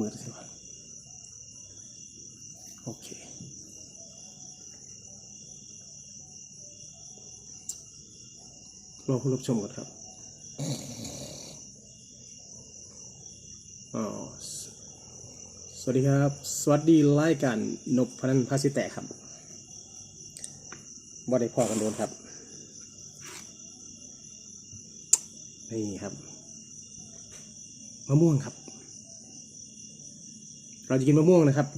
มืดๆสิวะโอเครอผู้รับชมก่อนครับอ๋อสสวัสดีครับ สวัสดีรายการนบพนันพาสิแตกครับบ่ได้พอกันโดนครับ นี่ครับ มะม่วงครับ เราจะกินมะม่วงนะครับ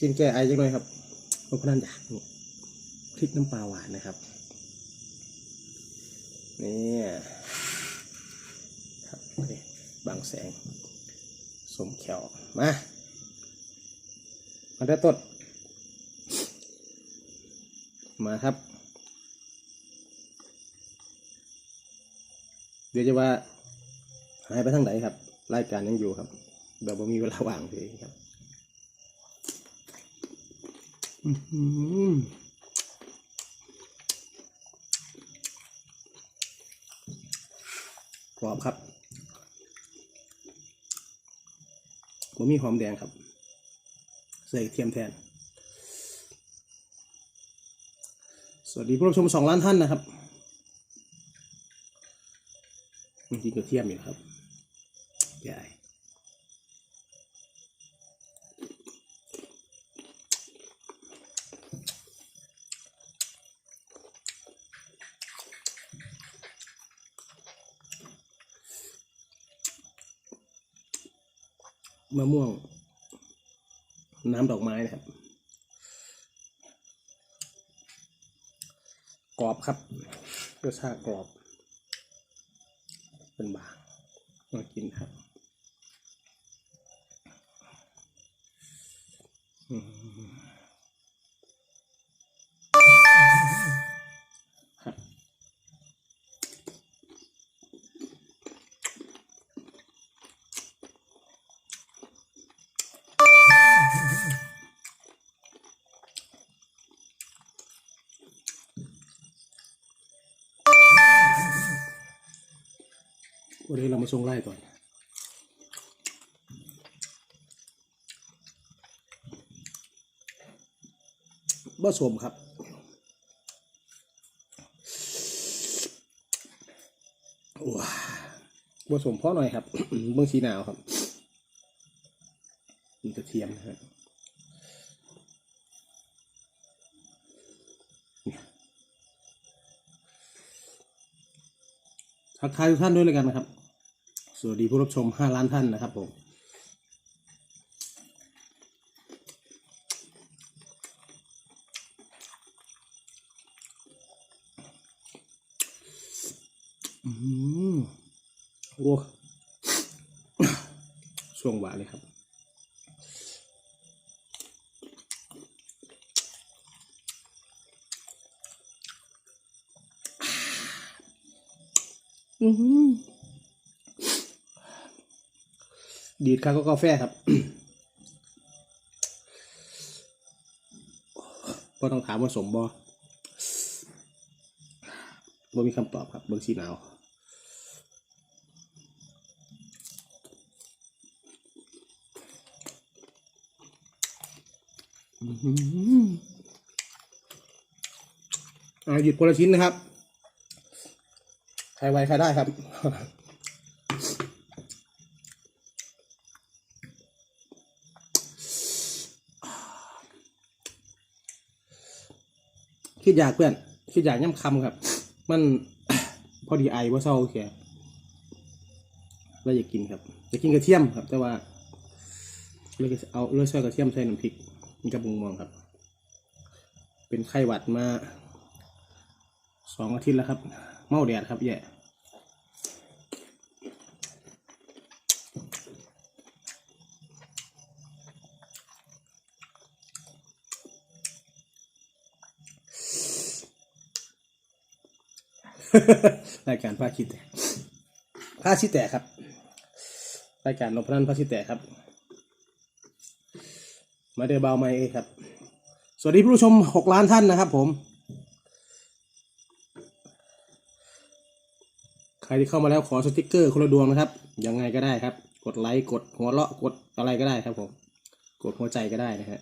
กินแก้ไอจังหน่อยครับนบพนันอยากพริกน้ำปลาหวานนะครับนี่ครับบางแสงสมแขวมามาได้ต้นมาครับ เดี๋ยวจะว่าหายไปทางไหนครับ รายการยังอยู่ครับ แบบว่ามีเวลาว่างเลยครับหอกรอบครับผมมีหอมแดงครับ ใส่เทียมแทน สวัสดีผู้ชมสองล้านท่านนะครับจริงๆกระเทียมอยู่ครับ ใหญ่มะม่วง น้ำดอกไม้นะครับกรอบครับรสชาติกรอบ เป็นบางมากินครับอืมครับ วันนี้เรามาส่งไล่ก่อน บ่สมครับ ว้าบ่สมเพราะหน่อยครับเบื้องสีหนาวครับมีกระเทียมนะฮะทักทายทุกท่านด้วยเลยกันนะครับ สวัสดีผู้รับชม 5 ล้านท่านนะครับผม โอ้ช่วงหวานเลยครับ อืมดีดครับก็กาแฟครับก็ต้องถามว่าสมบอบ่มีคำตอบครับเบิ่งสีหนาว อ่าหยิบคนละชิ้นนะครับ ใครไวใครได้ครับ คิดอยากเพื่อน คิดอยากย่ำคำครับ มันพอดีไอว่าเศร้าแค่เราอยากกินครับอยากกินกระเทียมครับ แต่ว่าเลยเอาเลยใส่กระเทียมใส่น้ำพริก มันกับบุงมองครับ เป็นไข้หวัดมาสองอาทิตย์แล้วครับ เมาแดดครับแย่รายการพาคิดแตกพาชิแตกครับ รายการนพนันพาชิแตกครับ มาเดอเบาไม่เอครับ สวัสดีผู้ชมหกล้านท่านนะครับผม ใครที่เข้ามาแล้วขอสติกเกอร์คนละดวงนะครับ ยังไงก็ได้ครับ กดไลค์กดหัวเราะกดอะไรก็ได้ครับผม กดหัวใจก็ได้นะฮะ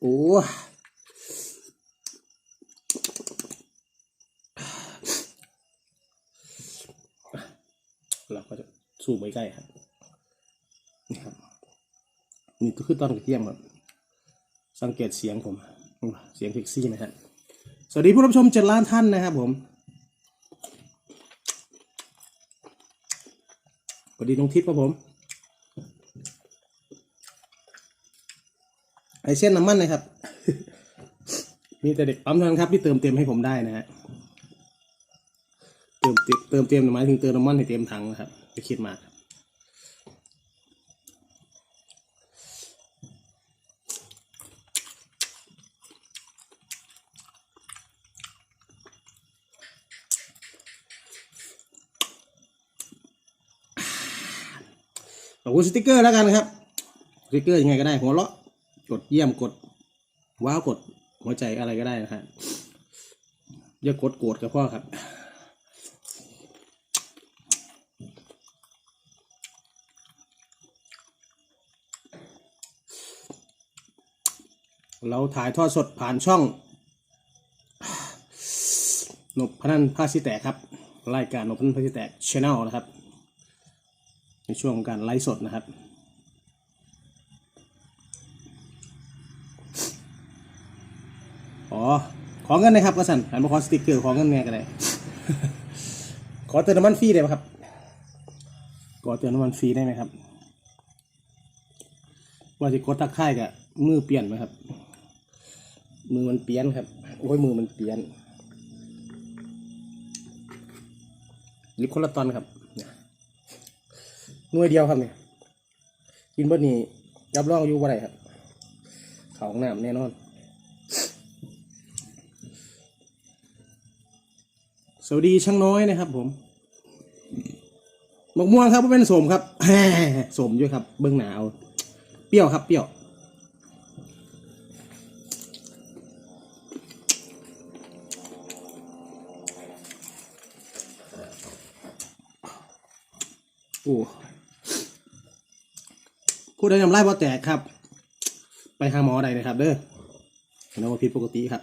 โอ้เราก็จะ สูบไปใกล้ครับนี่ครับนี่คือตอนกระเทียมครับสังเกตเสียงผม เสียงเซ็กซี่นะฮะสวัสดีผู้รับชมเจ็ดล้านท่านนะครับผมสวัสดีน้องทิพย์ครับผมไอเส้นน้ำมันนะครับ มีแต่เด็กปั๊มเท่านั้นครับที่เติมเต็มให้ผมได้นะฮะเติมเต็มเติมเต็มหมายถึงเติมน้ำมันให้เต็มถังนะครับ จะคิดมากครับขอบคุณสติกเกอร์แล้วกันนะครับ สติกเกอร์ยังไงก็ได้ หัวเราะกดเยี่ยมกด ว้าวกดหัวใจอะไรก็ได้นะครับอย่ากดโกรธกับพ่อครับ เราถ่ายทอดสดผ่านช่องนบพนันภาสิแตกครับ รายการนบพนันภาสิแตกช anel นะครับ ในช่วงของการไลฟ์สดนะครับ อ๋อ ขอเงินหนะครับก็สั่นหันมาขอสติกเกอร์ขอเงินไงก็ได้ขอเติมน้ำมันฟรีได้ไหมครับ ขอเติมน้ำมันฟรีได้ไหมครับ ว่าจะกดทักค่กับมือเปลี่ยนไหมครับ มือมันเปลี่ยนครับ โอ้ยมือมันเปลี่ยนลิปคนละตอนครับนี่ยหน่วยเดียวครับเนี่ยกินบดนี้รับรองอยู่บ่ได้ครับเขาห้องน้ำแน่นอนสวัสดีช่างน้อยนะครับ ผมมะม่วงครับเป็นสมครับสมด้วยครับ เบื้องหนาว เปรี้ยวครับเปรี้ยว อ้ผู้ใดทำไรบ่แตกครับ ไปหาหมอใดนะครับ เด้อเห็นว่าผิดปกติครับ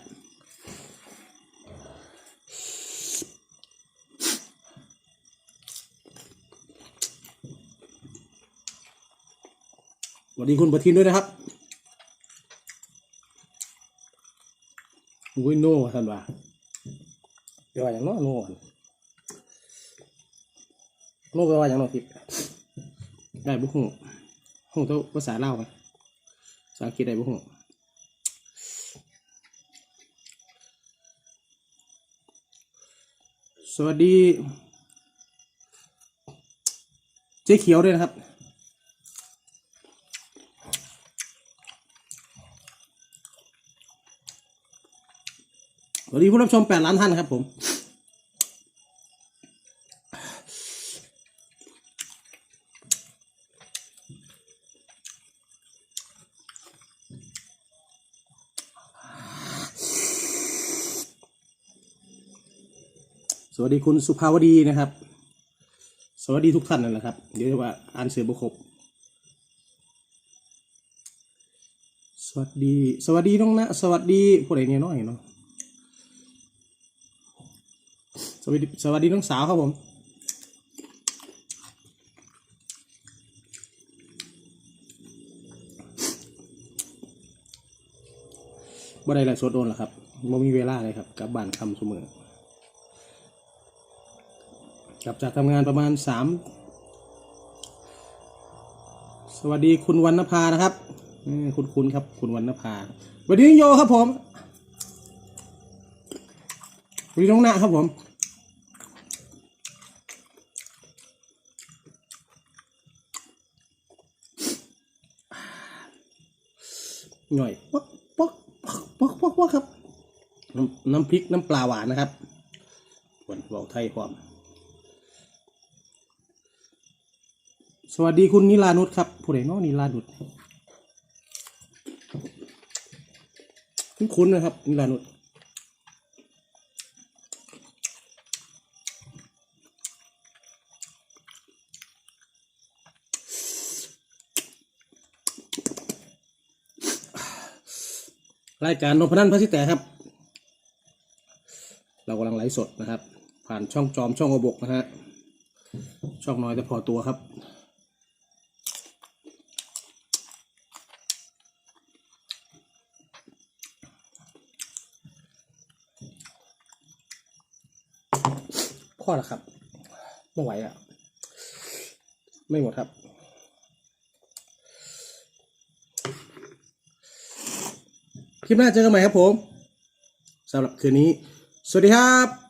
สวัสดีคุณประทินด้วยนะครับอุ้ยโน่ท่านว่าแปลว่าอย่างน้โน่ โน่แปว่าอย่างโน้ทิพย์ได้บุกหูหูเท่าภาษาเล่าไหมภาษาอังกฤษได้บุกหูสวัสดี เจ๊เขียวด้วยนะครับ สวัสดีผู้รับชม 8 ล้านท่านครับผม สวัสดีคุณสุภาวดีนะครับ สวัสดีทุกท่านนั่นแหละครับ เดี๋ยวจะว่าอ่านเสือบครบสวัสดี สวัสดีน้องนะ สวัสดีผู้ใดเนี่ยน้อยเนาะสวัสดีสวัสดีน้องสาวครับผมบ่ได้ไลฟ์สดโดนหรอครับบ่มีเวลาเลยครับกลับบ้านคำเสมอ กลับจากทำงานประมาณสามสวัสดีคุณวรรณภานะครับคุณคุณครับ คุณวรรณภาสวัสดีโยครับผมสวัสดีน้องนะครับผมหน่อยป๊อกป๊อกป๊อกป๊อกป๊อกครับ น้ำพริกน้ำปลาหวานนะครับหวานเบาไทยความ สวัสดีคุณนิลานุชครับ ผู้ใดเน้อนิลานุชคุ้นๆนะครับ นิลานุชรายการนพนันพระสิแต่ครับ เรากำลังไลฟ์สดนะครับ ผ่านช่องจอมช่องอบกนะฮะช่องน้อยแต่พอตัวครับ พ่อละครับ ไม่ไหวอะ ไม่หมดครับ คลิปหน้าเจอกันใหม่ครับผมสำหรับคืนนี้ สวัสดีครับ